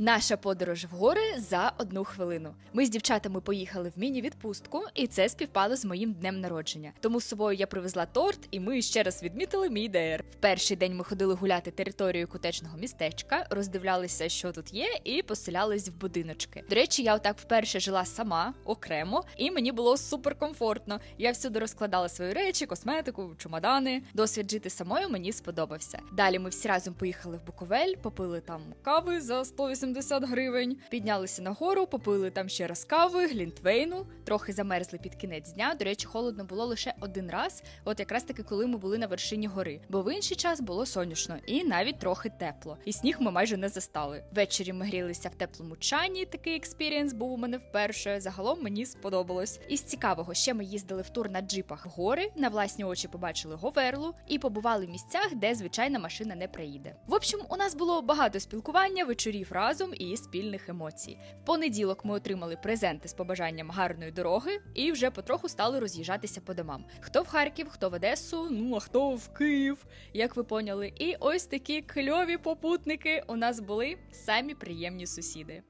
Наша подорож в гори за одну хвилину. Ми з дівчатами поїхали в міні-відпустку, і це співпало з моїм днем народження. Тому з собою я привезла торт, і ми ще раз відмітили мій ДР. В перший день ми ходили гуляти територією кутечного містечка, роздивлялися, що тут є, і поселялись в будиночки. До речі, я отак вперше жила сама окремо, і мені було супер комфортно. Я всюди розкладала свої речі, косметику, чемодани. Досвід жити самою мені сподобався. Далі ми всі разом поїхали в Буковель, попили там кави за 180 гривень, піднялися на гору, попили там ще раз кави, глінтвейну, трохи замерзли під кінець дня. До речі, холодно було лише один раз, от якраз таки, коли ми були на вершині гори. Бо в інший час було сонячно і навіть трохи тепло. І сніг ми майже не застали. Ввечері ми грілися в теплому чані. Такий експірієнс був у мене вперше. Загалом мені сподобалось. Із цікавого ще ми їздили в тур на джипах в гори, на власні очі побачили Говерлу і побували в місцях, де звичайна машина не приїде. В общем, у нас було багато спілкування, вечорів разом і спільних емоцій. В понеділок ми отримали презенти з побажанням гарної дороги і вже потроху стали роз'їжджатися по домам. Хто в Харків, хто в Одесу, ну а хто в Київ, як ви поняли. І ось такі кльові попутники у нас були самі приємні сусіди.